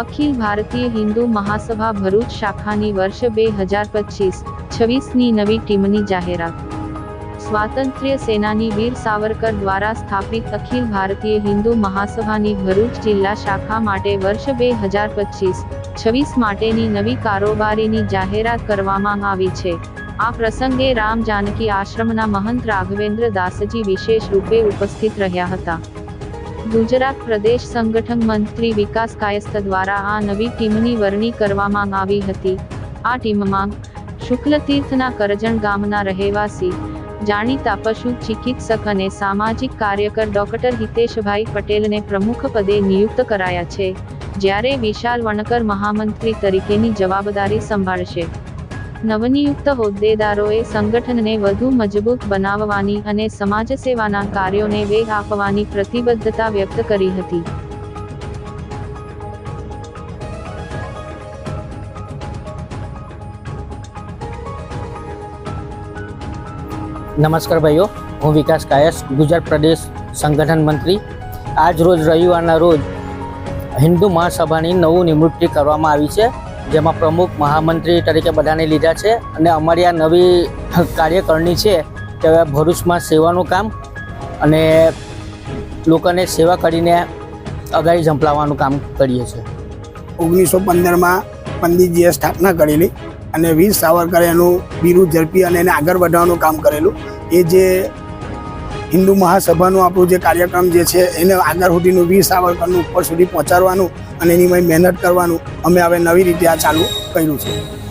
અખિલ ભારતીય હિન્દુ મહાસભા ભરૂચ શાખાની વર્ષ બે હજાર પચીસ, છવ્વીસની નવી ટીમની જાહેરાત. સ્વાતંત્ર્ય સેનાની વીર સાવરકર દ્વારા સ્થાપિત અખિલ ભારતીય હિન્દુ મહાસભાની ભરૂચ જિલ્લા શાખા માટે વર્ષ બે હજાર પચીસ, છવ્વીસ માટેની નવી કારોબારીની જાહેરાત કરવામાં આવી છે. આ પ્રસંગે રામ જાનકી આશ્રમના મહંત રાઘવેન્દ્ર દાસજી વિશેષ રૂપે ઉપસ્થિત રહ્યા હતા. ગુજરાત પ્રદેશ સંગઠન મંત્રી વિકાસ કાયસ્થ દ્વારા આ નવી ટીમની વરણી કરવામાં આવી હતી. આ ટીમમાં શુક્લતીર્થના કરજણ ગામના રહેવાસી, જાણીતા પશુ ચિકિત્સક અને સામાજિક કાર્યકર ડોક્ટર હિતેશભાઈ પટેલને પ્રમુખ પદે નિયુક્ત કરાયા છે, જ્યારે વિશાલ વણકર મહામંત્રી તરીકેની જવાબદારી સંભાળશે. નવનિયુક્ત હોદ્દેદારોએ સંગઠનને વધુ મજબૂત બનાવવાની અને સમાજ કાર્યોને વેગ આપવાની પ્રતિબદ્ધતા વ્યક્ત કરી હતી નમસ્કાર ભાઈઓ, હું વિકાસ કાયસ, ગુજરાત પ્રદેશ સંગઠન મંત્રી. આજ રોજ રવિવારના રોજ હિન્દુ મહાસભાની નવું નિવૃત્તિ કરવામાં આવી છે. જેમાં પ્રમુખ મહામંત્રી તરીકે બધાને લીધા છે અને અમારી આ નવી કાર્યકરણી છે તે ભરૂચમાં સેવાનું કામ અને લોકોને સેવા કરીને અગાડી ઝંપલાવવાનું કામ કરીએ છીએ. ઓગણીસો પંદરમાં પંડિતજીએ સ્થાપના કરેલી અને વીર સાવરકરે એનું બિરુદ ઝડપી અને એને આગળ વધારવાનું કામ કરેલું. એ જે હિન્દુ મહાસભાનું આપણું જે કાર્યક્રમ જે છે, એને આગળ સુધીનું વીર સાવરકરનું ઉપર સુધી પહોંચાડવાનું અને એની મહેનત કરવાનું અમે હવે નવી રીતે આ ચાલુ કર્યું છે.